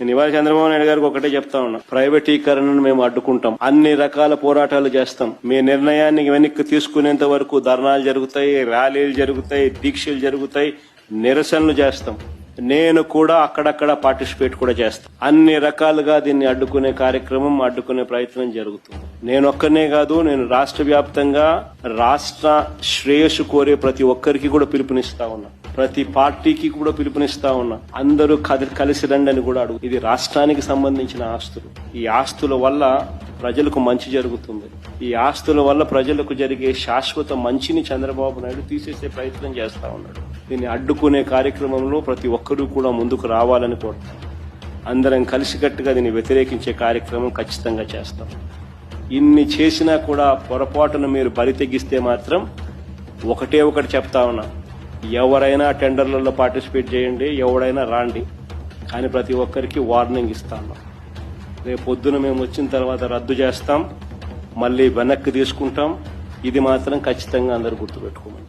నేను ఇవాళ చంద్రబాబు నాయుడు గారికి ఒకటే చెప్తా ఉన్నా. ప్రైవేటీకరణను మేము అడ్డుకుంటాం. అన్ని రకాల పోరాటాలు చేస్తాం. మీ నిర్ణయాన్ని వెనక్కి తీసుకునేంత వరకు ధర్నాలు జరుగుతాయి ర్యాలీలు జరుగుతాయి దీక్షలు జరుగుతాయి నిరసనలు చేస్తాం. నేను కూడా అక్కడక్కడ పార్టిసిపేట్ కూడా చేస్తాను అన్ని రకాలుగా దీన్ని అడ్డుకునే కార్యక్రమం అడ్డుకునే ప్రయత్నం జరుగుతుంది. నేను కాదు నేను రాష్ట్ర వ్యాప్తంగా రాష్ట్ర శ్రేయస్సు కోరే ప్రతి ఒక్కరికి కూడా పిలుపునిస్తా ఉన్నా. ప్రతి పార్టీకి కూడా పిలుపునిస్తా ఉన్నా. అందరూ కది- కలిసి రండి అని కూడా అడుగు. ఇది రాష్ట్రానికి సంబంధించిన ఆస్తులు. ఈ ఆస్తుల వల్ల ప్రజలకు మంచి జరుగుతుంది. ఈ ఆస్తుల వల్ల ప్రజలకు జరిగే శాశ్వత మంచిని చంద్రబాబు నాయుడు తీసేసే ప్రయత్నం చేస్తా ఉన్నాడు. దీన్ని అడ్డుకునే కార్యక్రమంలో ప్రతి ఒక్కరూ కూడా ముందుకు రావాలని కోరుతాం అందరం కలిసికట్టుగా దీన్ని వ్యతిరేకించే కార్యక్రమం ఖచ్చితంగా చేస్తాం. ఇన్ని చేసినా కూడా పొరపాటున మీరు బరి తెగిస్తే మాత్రం ఒకటే ఒకటి చెప్తా ఉన్నా. ఎవరైనా టెండర్లలో పార్టిసిపేట్ చేయండి ఎవడైనా రాండి. కానీ ప్రతి ఒక్కరికి వార్నింగ్ ఇస్తాను. రేపు పొద్దున మేము వచ్చిన తర్వాత రద్దు చేస్తాం మళ్ళీ వెనక్కి తీసుకుంటాం. ఇది మాత్రం ఖచ్చితంగా అందరు గుర్తుపెట్టుకోమని